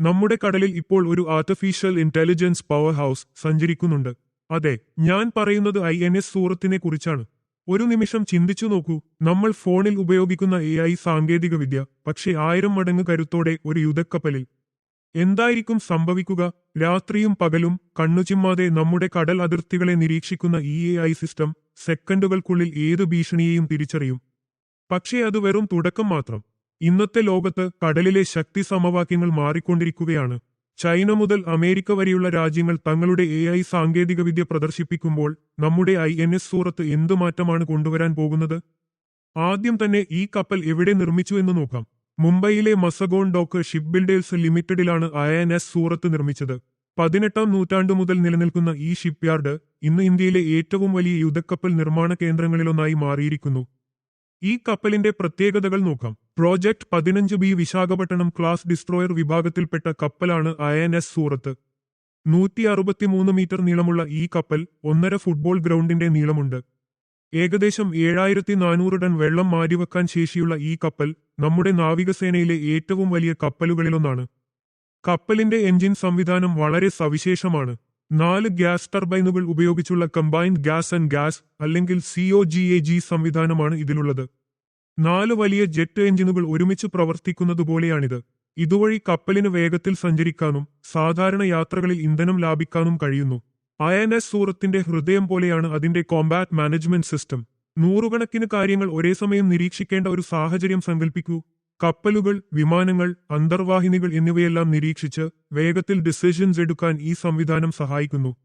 നമ്മുടെ കടലിൽ ഇപ്പോൾ ഒരു ആർട്ടിഫിഷ്യൽ ഇന്റലിജൻസ് പവർ ഹൗസ് സഞ്ചരിക്കുന്നുണ്ട്. അതെ ഞാൻ പറയുന്നത് ഐ എൻ എസ് സൂറത്തിനെ കുറിച്ചാണ് ഒരു നിമിഷം ചിന്തിച്ചു നോക്കൂ. നമ്മൾ ഫോണിൽ ഉപയോഗിക്കുന്ന എ ഐ സാങ്കേതികവിദ്യ പക്ഷേ ആയിരം മടങ്ങ് കരുത്തോടെ ഒരു യുദ്ധക്കപ്പലിൽ. എന്തായിരിക്കും സംഭവിക്കുക? രാത്രിയും പകലും കണ്ണുചിമ്മാതെ നമ്മുടെ കടൽ അതിർത്തികളെ നിരീക്ഷിക്കുന്ന ഇ എ ഐ സിസ്റ്റം സെക്കൻഡുകൾക്കുള്ളിൽ ഏതു ഭീഷണിയെയും തിരിച്ചറിയും. പക്ഷേ അത് വെറും തുടക്കം മാത്രം. ഇന്നത്തെ ലോകത്ത് കടലിലെ ശക്തി സമവാക്യങ്ങൾ മാറിക്കൊണ്ടിരിക്കുകയാണ്. ചൈന മുതൽ അമേരിക്ക വരെയുള്ള രാജ്യങ്ങൾ തങ്ങളുടെ എ ഐ സാങ്കേതികവിദ്യ പ്രദർശിപ്പിക്കുമ്പോൾ നമ്മുടെ ഐ എൻ എസ് സൂറത്ത് എന്തു മാറ്റമാണ് കൊണ്ടുവരാൻ പോകുന്നത്? ആദ്യം തന്നെ ഈ കപ്പൽ എവിടെ നിർമ്മിച്ചു എന്ന് നോക്കാം. മുംബൈയിലെ മസഗോൺ ഡോക്ക് ഷിപ്പ് ബിൽഡേഴ്സ് ലിമിറ്റഡിലാണ് ഐ എൻ എസ് സൂറത്ത് നിർമ്മിച്ചത്. പതിനെട്ടാം നൂറ്റാണ്ടു മുതൽ നിലനിൽക്കുന്ന ഈ ഷിപ്പ്യാർഡ് ഇന്ന് ഇന്ത്യയിലെ ഏറ്റവും വലിയ യുദ്ധക്കപ്പൽ നിർമ്മാണ കേന്ദ്രങ്ങളിലൊന്നായി മാറിയിരിക്കുന്നു. ഈ കപ്പലിന്റെ പ്രത്യേകതകൾ നോക്കാം. പ്രോജക്ട് പതിനഞ്ച് ബി വിശാഖപട്ടണം ക്ലാസ് ഡിസ്ട്രോയർ വിഭാഗത്തിൽപ്പെട്ട കപ്പലാണ് ഐ എൻ എസ് സൂറത്ത്. നൂറ്റി അറുപത്തിമൂന്ന് മീറ്റർ നീളമുള്ള ഈ കപ്പൽ ഒന്നര ഫുട്ബോൾ ഗ്രൗണ്ടിന്റെ നീളമുണ്ട്. ഏകദേശം ഏഴായിരത്തി നാനൂറ് ടൺ വെള്ളം മാറ്റിവെക്കാൻ ശേഷിയുള്ള ഈ കപ്പൽ നമ്മുടെ നാവികസേനയിലെ ഏറ്റവും വലിയ കപ്പലുകളിലൊന്നാണ്. കപ്പലിന്റെ എഞ്ചിൻ സംവിധാനം വളരെ സവിശേഷമാണ്. നാല് ഗ്യാസ് ടർബൈനുകൾ ഉപയോഗിച്ചുള്ള കമ്പൈൻഡ് ഗ്യാസ് ആൻഡ് ഗ്യാസ് അല്ലെങ്കിൽ C O G A G സംവിധാനമാണ് ഇതിലുള്ളത്. നാല് വലിയ ജെറ്റ് എഞ്ചിനുകൾ ഒരുമിച്ച് പ്രവർത്തിക്കുന്നതുപോലെയാണിത്. ഇതുവഴി കപ്പലിന് വേഗത്തിൽ സഞ്ചരിക്കാനും സാധാരണ യാത്രകളിൽ ഇന്ധനം ലാഭിക്കാനും കഴിയുന്നു. ഐ എൻ എസ് സൂറത്തിന്റെ ഹൃദയം പോലെയാണ് അതിന്റെ കോമ്പാറ്റ് മാനേജ്മെന്റ് സിസ്റ്റം നൂറുകണക്കിന് കാര്യങ്ങൾ ഒരേ സമയം നിരീക്ഷിക്കേണ്ട ഒരു സാഹചര്യം സങ്കല്പിക്കൂ കപ്പലുകൾ വിമാനങ്ങൾ അന്തർവാഹിനികൾ എന്നിവയെല്ലാം നിരീക്ഷിച്ച് വേഗത്തിൽ ഡിസിഷൻസ് എടുക്കാൻ ഈ സംവിധാനം സഹായിക്കുന്നു.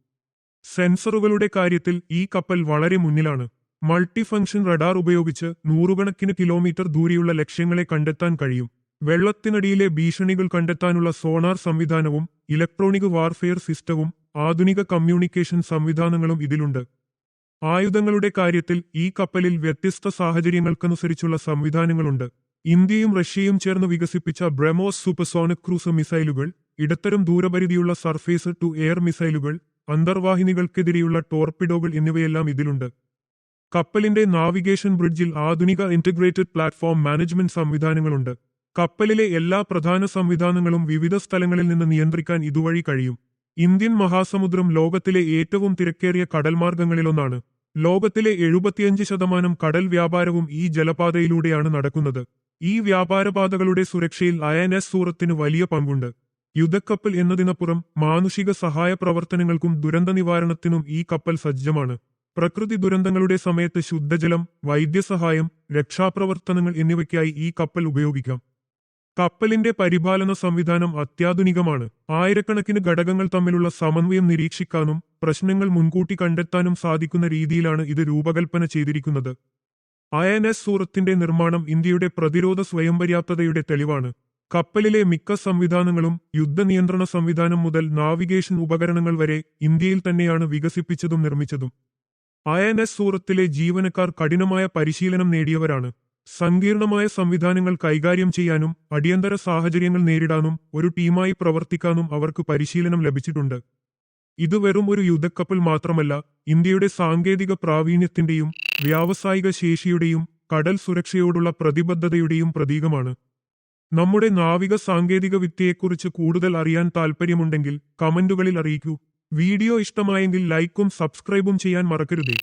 സെൻസറുകളുടെ കാര്യത്തിൽ ഈ കപ്പൽ വളരെ മുന്നിലാണ്. മൾട്ടി ഫംഗ്ഷൻ റഡാർ ഉപയോഗിച്ച് നൂറുകണക്കിന് കിലോമീറ്റർ ദൂരെയുള്ള ലക്ഷ്യങ്ങളെ കണ്ടെത്താൻ കഴിയും. വെള്ളത്തിനടിയിലെ ഭീഷണികൾ കണ്ടെത്താനുള്ള സോണാർ സംവിധാനവും ഇലക്ട്രോണിക് വാർഫെയർ സിസ്റ്റവും ആധുനിക കമ്മ്യൂണിക്കേഷൻ സംവിധാനങ്ങളും ഇതിലുണ്ട്. ആയുധങ്ങളുടെ കാര്യത്തിൽ ഈ കപ്പലിൽ വ്യത്യസ്ത സാഹചര്യങ്ങൾക്കനുസരിച്ചുള്ള സംവിധാനങ്ങളുണ്ട്. ഇന്ത്യയും റഷ്യയും ചേർന്ന് വികസിപ്പിച്ച ബ്രഹ്മോസ് സൂപ്പർസോണിക് ക്രൂസ് മിസൈലുകൾ ഇടത്തരം ദൂരപരിധിയുള്ള സർഫേസ് ടു എയർ മിസൈലുകൾ അന്തർവാഹിനികൾക്കെതിരെയുള്ള ടോർപിഡോകൾ എന്നിവയെല്ലാം ഇതിലുണ്ട്. കപ്പലിന്റെ നാവിഗേഷൻ ബ്രിഡ്ജിൽ ആധുനിക ഇന്റഗ്രേറ്റഡ് പ്ലാറ്റ്ഫോം മാനേജ്മെന്റ് സംവിധാനങ്ങളുണ്ട്. കപ്പലിലെ എല്ലാ പ്രധാന സംവിധാനങ്ങളും വിവിധ സ്ഥലങ്ങളിൽ നിന്ന് നിയന്ത്രിക്കാൻ ഇതുവഴി കഴിയും. ഇന്ത്യൻ മഹാസമുദ്രം ലോകത്തിലെ ഏറ്റവും തിരക്കേറിയ കടൽമാർഗങ്ങളിലൊന്നാണ്. ലോകത്തിലെ എഴുപത്തിയഞ്ച് ശതമാനം കടൽ വ്യാപാരവും ഈ ജലപാതയിലൂടെയാണ് നടക്കുന്നത്. ഈ വ്യാപാരപാതകളുടെ സുരക്ഷയിൽ എസ് സൂറത്തിന് വലിയ പങ്കുണ്ട്. യുദ്ധക്കപ്പൽ എന്നതിനപ്പുറം മാനുഷിക സഹായ പ്രവർത്തനങ്ങൾക്കും ദുരന്ത നിവാരണത്തിനും ഈ കപ്പൽ സജ്ജമാണ്. പ്രകൃതി ദുരന്തങ്ങളുടെ സമയത്ത് ശുദ്ധജലം വൈദ്യസഹായം രക്ഷാപ്രവർത്തനങ്ങൾ എന്നിവയ്ക്കായി ഈ കപ്പൽ ഉപയോഗിക്കാം. കപ്പലിന്റെ പരിപാലന സംവിധാനം അത്യാധുനികമാണ്. ആയിരക്കണക്കിന് ഘടകങ്ങൾ തമ്മിലുള്ള സമന്വയം നിരീക്ഷിക്കാനും പ്രശ്നങ്ങൾ മുൻകൂട്ടി കണ്ടെത്താനും സാധിക്കുന്ന രീതിയിലാണ് ഇത് രൂപകൽപ്പന ചെയ്തിരിക്കുന്നത്. ഐ എൻ എസ് സൂറത്തിന്റെ നിർമ്മാണം ഇന്ത്യയുടെ പ്രതിരോധ സ്വയംപര്യാപ്തതയുടെ തെളിവാണ്. കപ്പലിലെ മിക്ക സംവിധാനങ്ങളും യുദ്ധനിയന്ത്രണ സംവിധാനം മുതൽ നാവിഗേഷൻ ഉപകരണങ്ങൾ വരെ ഇന്ത്യയിൽ തന്നെയാണ് വികസിപ്പിച്ചതും നിർമ്മിച്ചതും. ഐ എൻ എസ് സൂറത്തിലെ ജീവനക്കാർ കഠിനമായ പരിശീലനം നേടിയവരാണ്. സങ്കീർണമായ സംവിധാനങ്ങൾ കൈകാര്യം ചെയ്യാനും അടിയന്തര സാഹചര്യങ്ങൾ നേരിടാനും ഒരു ടീമായി പ്രവർത്തിക്കാനും അവർക്ക് പരിശീലനം ലഭിച്ചിട്ടുണ്ട്. ഇത് വെറും ഒരു യുദ്ധക്കപ്പൽ മാത്രമല്ല ഇന്ത്യയുടെ സാങ്കേതിക പ്രാവീണ്യത്തിന്റെയും വ്യാവസായിക ശേഷിയുടെയും കടൽ സുരക്ഷയോടുള്ള പ്രതിബദ്ധതയുടെയും പ്രതീകമാണ്. നമ്മുടെ നാവിക സാങ്കേതിക വിദ്യയെക്കുറിച്ച് കൂടുതൽ അറിയാൻ താൽപ്പര്യമുണ്ടെങ്കിൽ കമന്റുകളിൽ അറിയിക്കൂ. വീഡിയോ ഇഷ്ടമായെങ്കിൽ ലൈക്കും സബ്സ്ക്രൈബും ചെയ്യാൻ മറക്കരുതേ.